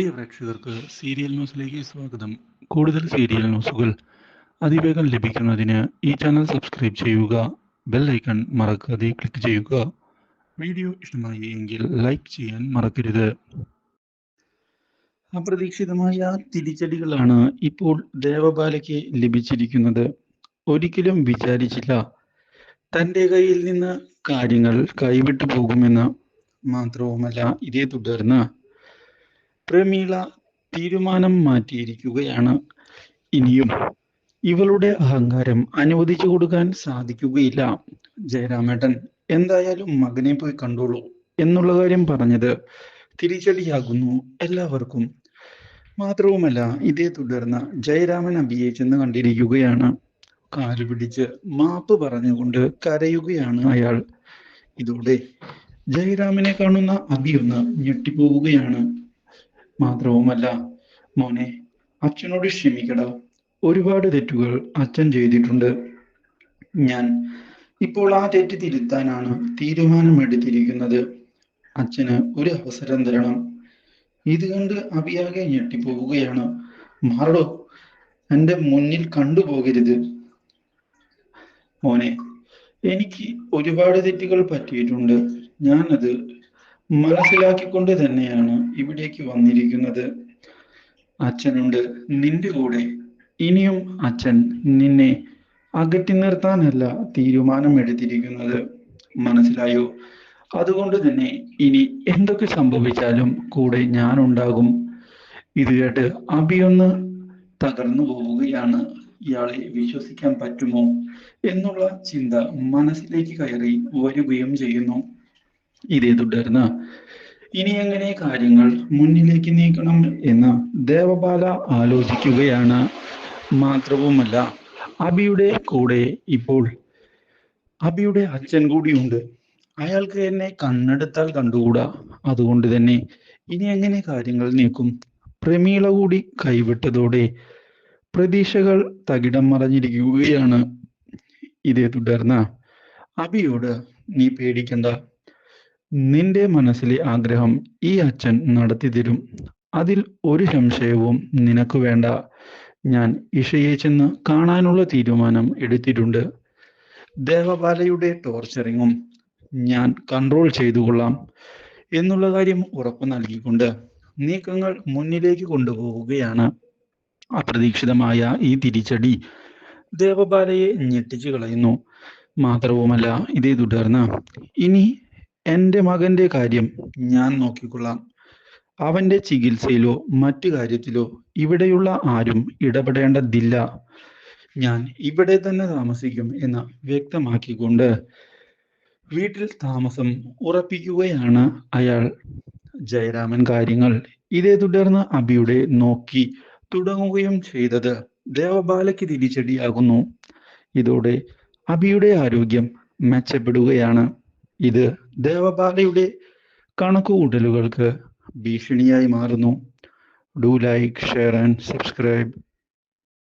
പ്രിയ പ്രേക്ഷകർക്ക് സീരിയൽ ന്യൂസിലേക്ക് സ്വാഗതം. കൂടുതൽ സീരിയൽ ന്യൂസുകൾ അതിവേഗം ലഭിക്കുന്നതിന് ഈ ചാനൽ സബ്സ്ക്രൈബ് ചെയ്യുക ബെൽ ഐക്കൺ മറക്കാതെ ക്ലിക്ക് ചെയ്യുക. വീഡിയോ ഇഷ്ടമായി എങ്കിൽ ലൈക്ക് ചെയ്യാൻ മറക്കരുത്. അപ്രതീക്ഷിതമായ തിരിച്ചടികളാണ് ഇപ്പോൾ ദേവബാലയ്ക്ക് ലഭിച്ചിരിക്കുന്നത്. ഒരിക്കലും വിചാരിച്ചില്ല. തന്റെ കയ്യിൽ നിന്ന് കാര്യങ്ങൾ കൈവിട്ടു പോകുമെന്ന് മാത്രവുമല്ല ഇതേ തുടർന്ന് പ്രമീള തീരുമാനം മാറ്റിയിരിക്കുകയാണ്. ഇനിയും ഇവളുടെ അഹങ്കാരം അനുവദിച്ചു കൊടുക്കാൻ സാധിക്കുകയില്ല. ജയരാമേട്ടൻ എന്തായാലും മകനെ പോയി കണ്ടോളൂ എന്നുള്ള കാര്യം പറഞ്ഞത് തിരിച്ചടിയാകുന്നു എല്ലാവർക്കും. മാത്രവുമല്ല ഇതേ തുടർന്ന് ജയരാമൻ അബിയെ ചെന്ന് കണ്ടിരിക്കുകയാണ്. കാൽ പിടിച്ച് മാപ്പ് പറഞ്ഞുകൊണ്ട് കരയുകയാണ് അയാൾ. ഇതോടെ ജയരാമനെ കാണുന്ന അബിയൊന്ന് ഞെട്ടിപ്പോവുകയാണ്. മാത്രവുമല്ല. മോനെ അച്ഛനോട് ക്ഷമിക്കട. ഒരുപാട് തെറ്റുകൾ അച്ഛൻ ചെയ്തിട്ടുണ്ട്. ഞാൻ ഇപ്പോൾ ആ തെറ്റ് തിരുത്താനാണ് തീരുമാനമെടുത്തിരിക്കുന്നത്. അച്ഛന് ഒരു അവസരം തരണം. ഇത് കണ്ട് അവിയാകെ ഞെട്ടിപ്പോവുകയാണ്. മാറടോ എന്റെ മുന്നിൽ കണ്ടുപോകരുത്. മോനെ എനിക്ക് ഒരുപാട് തെറ്റുകൾ പറ്റിയിട്ടുണ്ട്. ഞാനത് മനസ്സിലാക്കിക്കൊണ്ട് തന്നെയാണ് ഇവിടേക്ക് വന്നിരിക്കുന്നത്. അച്ഛനുണ്ട്. നിന്റെ കൂടെ. ഇനിയും അച്ഛൻ നിന്നെ അകറ്റി നിർത്താനല്ല തീരുമാനം എടുത്തിരിക്കുന്നത്. മനസ്സിലായോ? അതുകൊണ്ട് തന്നെ ഇനി എന്തൊക്കെ സംഭവിച്ചാലും കൂടെ ഞാൻ ഉണ്ടാകും ഇത് കേട്ട് അഭിയൊന്ന് തകർന്നു പോവുകയാണ്. ഇയാളെ വിശ്വസിക്കാൻ പറ്റുമോ എന്നുള്ള ചിന്ത മനസ്സിലേക്ക് കയറി വരികയും ചെയ്യുന്നു. ഇതേ തുടർന്ന് ഇനി എങ്ങനെ കാര്യങ്ങൾ മുന്നിലേക്ക് നീക്കണം എന്ന് ദേവബാല ആലോചിക്കുകയാണ്. മാത്രവുമല്ല അബിയുടെ കൂടെ ഇപ്പോൾ അബിയുടെ അച്ഛൻ കൂടിയുണ്ട്. അയാൾക്ക് എന്നെ കണ്ണെടുത്താൽ കണ്ടുകൂടാ? അതുകൊണ്ട് തന്നെ ഇനി എങ്ങനെ കാര്യങ്ങൾ നീക്കും? പ്രമീള കൂടി കൈവിട്ടതോടെ പ്രതീക്ഷകൾ തകിടം മറഞ്ഞിരിക്കുകയാണ്. ഇതേ തുടർന്ന് അബിയോട് നീ പേടിക്കണ്ട. നിന്റെ മനസ്സിലെ ആഗ്രഹം ഈ അച്ഛൻ നടത്തി തരും അതിൽ ഒരു സംശയവും നിനക്ക് വേണ്ട. ഞാൻ ഇഷയെ ചെന്ന് കാണാനുള്ള തീരുമാനം എടുത്തിട്ടുണ്ട്. ദേവബാലയുടെ ടോർച്ചറിങ്ങും ഞാൻ കൺട്രോൾ ചെയ്തു കൊള്ളാം എന്നുള്ള കാര്യം ഉറപ്പു നൽകിക്കൊണ്ട് നീക്കങ്ങൾ മുന്നിലേക്ക് കൊണ്ടുപോവുകയാണ്. അപ്രതീക്ഷിതമായ ഈ തിരിച്ചടി ദേവബാലയെ ഞെട്ടിച്ചു കളയുന്നു. മാത്രവുമല്ല ഇതേ തുടർന്ന് ഇനി എന്റെ മകന്റെ കാര്യം ഞാൻ നോക്കിക്കൊള്ളാം. അവന്റെ ചികിത്സയിലോ മറ്റു കാര്യത്തിലോ ഇവിടെയുള്ള ആരും ഇടപെടേണ്ടതില്ല. ഞാൻ ഇവിടെ തന്നെ താമസിക്കും എന്ന് വ്യക്തമാക്കിക്കൊണ്ട് വീട്ടിൽ താമസം ഉറപ്പിക്കുകയാണ് അയാൾ. ജയരാമൻ കാര്യങ്ങൾ ഇതേ തുടർന്ന് അബിയുടെ നോക്കി തുടങ്ങുകയും ചെയ്തത് ദേവബാലയ്ക്ക് തിരിച്ചടിയാകുന്നു. ഇതോടെ അബിയുടെ ആരോഗ്യം മെച്ചപ്പെടുകയാണ്. ഇത് ദേവബാലയുടെ കണക്കുകൂട്ടലുകൾക്ക് ഭീഷണിയായി മാറുന്നു. Do like share and subscribe